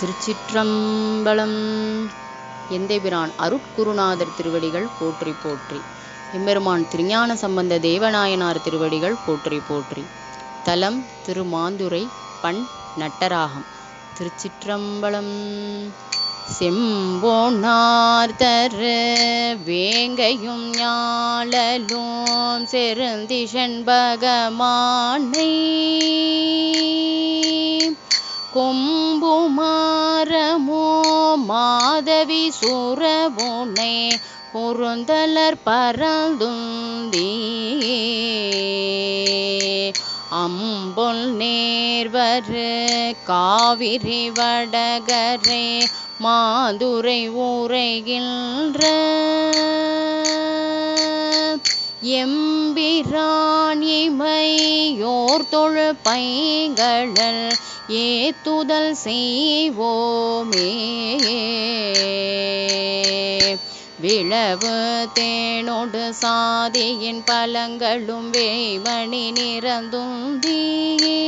திருச்சிற்றம்பலம். எந்தைபிரான் அருட்குருநாதர் திருவடிகள் போற்றி போற்றி. எம்பெருமான் திருஞான சம்பந்த தேவநாயனார் திருவடிகள் போற்றி போற்றி. தலம் திருமாந்துரை பண் நட்டராகம். திருச்சிற்றம்பலம். செம்போனார் தரு வேங்கையும் ஞாழலும் செருந்திஷன் பகமானை. கொம்புமாரமோ மாதவி சுரபுனை பொருந்தலர் பரந்துந்தி அம்பொல் நேர்வரு காவிரி வடகரே மாதுரை ஊரைகின்ற எம்பிராணிமையோர் தொழு பைங்கழல் ஏத்துதல் செய்வோமே. விளவு தேனோடு சாதியின் பழங்களும் வேமணி நிறந்துந்தியே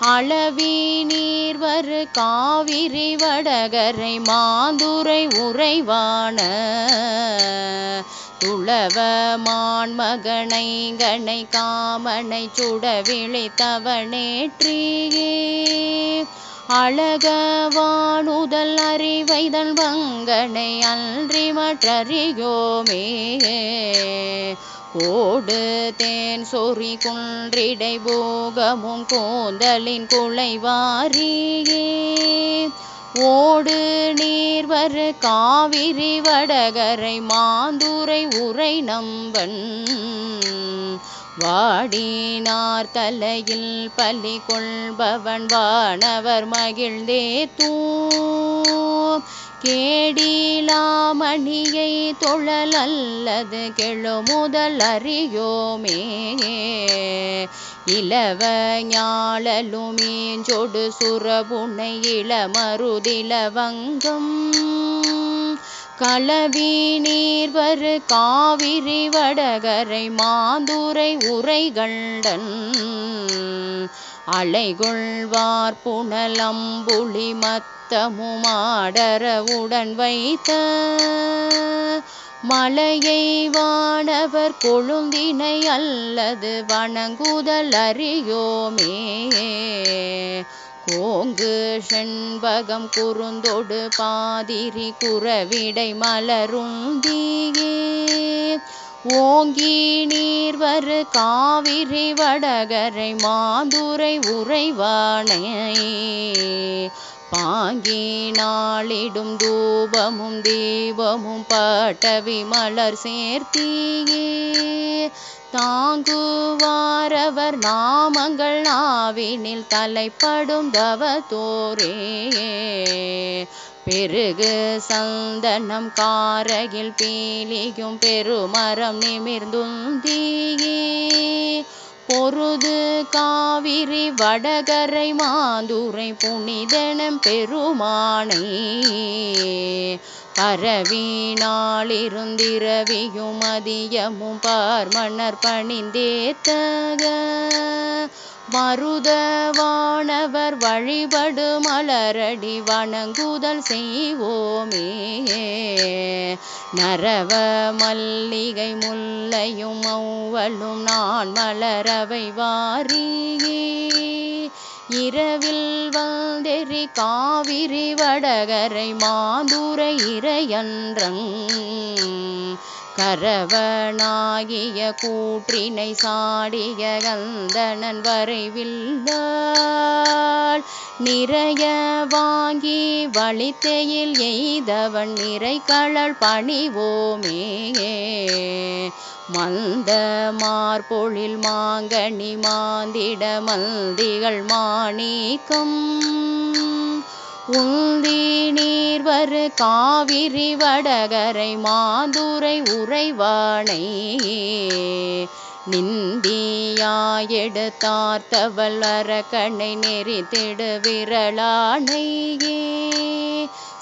அளவி நீர்வரு காவிரி வடகரை மாந்துரை உறைவான துளவ மான்மகனை கணை காமனை சுட விழித்தவனேற்றியே அழகவானுதல் அறிவைதன் வங்கனை அன்றி மற்றறியோமே. ஓடு தேன் சொறி குன்றிடை போகமும் கூந்தலின் குலைவாரியே. ஓடு நீர்வரு காவிரி வடகரை மாந்துரை உரை நம்பன். வாடினார் தலையில் பலி கொள்பவன் வானவர் மகிழ்ந்தே தூ கேடிலாமணியை தொழல் அல்லது கெழுமுதல் அறியோமே. இளவ ஞாழலுமீஞ்சொடு சுரபுனை இளமருதிலவங்கம். களவி நீர்வரு காவிரி வடகரை மாந்துரை உரைகண்டன் அலைகொள்வார் புனலம்புளி மத்தமுமாடர உடன் வைத்த மலையை வானவர் கொழுந்தினை அல்லது வணங்குதல் அறியோமே கோங்கு செண்பகம் குறுந்தொடு பாதிரி குறவிடை மலருந்தியே ஓங்கி நீர்வரு காவிரி வடகரை மாதுரை உறைவானை பாங்கி நாளிடும் தூபமும் தீபமும் பட்டவி மலர் சேர்த்தீயே. தாங்குவாரவர் நாமங்கள் நாவினில் தலைப்படும் தவத்தோரே. பெருகு சந்தனம் காரகில் பீலியும் பெருமரம் நிமிர்ந்துந்தியே பொருது காவிரி வடகரை மாந்துரை புனிதனம் பெருமானை. பரவி அதியமும் மதியமும் பார்மணர் பணிந்தேத்தக. மருதவானவர் வழிபடு மலரடி வணங்குதல் செய்வோமே. நரவ மல்லிகை முல்லையும் ஔவலும் நான் மலரவை வாரியே. இரவில் வந்தெறி காவிரி வடகரை மாதுரை இறையன்றங் கரவனாகிய கூற்றினை சாடிய கந்தனன் வரைவில்லாள் நிறைய வாங்கி வழித்தையில் எய்தவன் நிறை களல் பணிவோமே. மந்த மார்பொழில் மாங்கனி மாந்திட மல்திகள் மாணிக்கம். உந்தி நீர்வரு காவிரி வடகரை மாதுரை உறைவானை. நிந்தியாயெடுத்தார்த்தவள் அரக்கனை நெறித்திடு விரலானையே.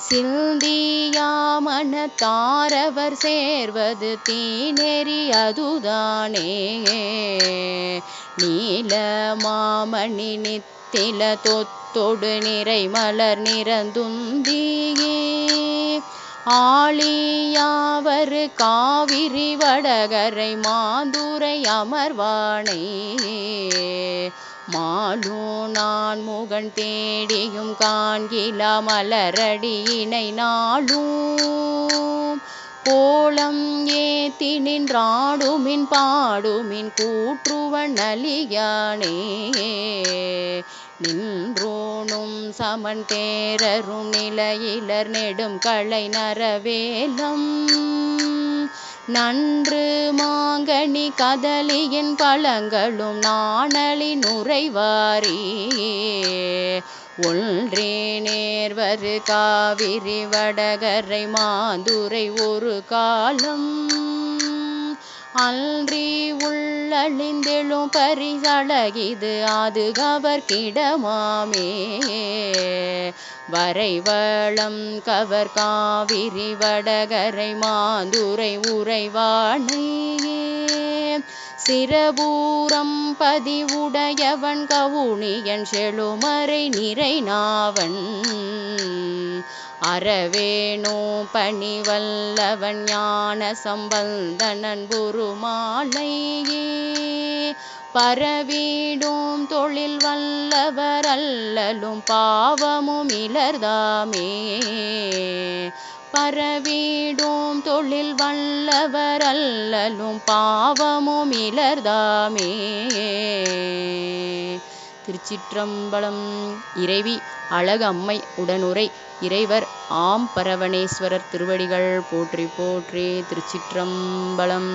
சிந்தியா மனத்தாரவர் சேர்வது தீநெறி அதுதானே. நீல மாமணி நித்தில தொத்தொடு நிறை மலர் நிறந்துந்தி ஆழியாவரு காவிரி வடகரை மாதுரை அமர்வானை. மாலோ நான் முகன் தேடியும் காண்கில மலரடியினை நாளும். கோலம் ஏத்தி நின்றாடுமின் பாடுமின் கூற்றுவன் அலியானே நின்றோனும் சமன் தேரரும் நிலையிலர் நெடும் களை நரவேலம். நன்று மாங்கனி கதலியின் பழங்களும் நாணலி நுரைவாரி. ஒன்றே நேர்வரு காவிரி வடகரை மாதுரை ஒரு காலம். அன்றி உள்ளழிந்தெழும் பரிசழகிது அது கவர்கிடமாமே வரைவளம் கவர் காவிரி வடகரை மாதுரை உறைவானையே சிறபூரம் பதிவுடையவன் கவுனியன் செழுமறை நிறை நாவன். அறவேணோ பணிவல்லவன் ஞான சம்பந்தனன் குருமாலையே. பரவீடும் தொழில் வல்லவர் அல்லலும் பாவமும் இலர்தாமே. பரவீடும் தொழில் வல்லவர் அல்லலும் பாவமும் இலர்தாமே. திருச்சிற்றம்பலம். இறைவி அழகம்மை உடனுரை. இறைவர் ஆம் பரவணேஸ்வரர் திருவடிகள் போற்றி போற்றி திருச்சிற்றம்பலம்.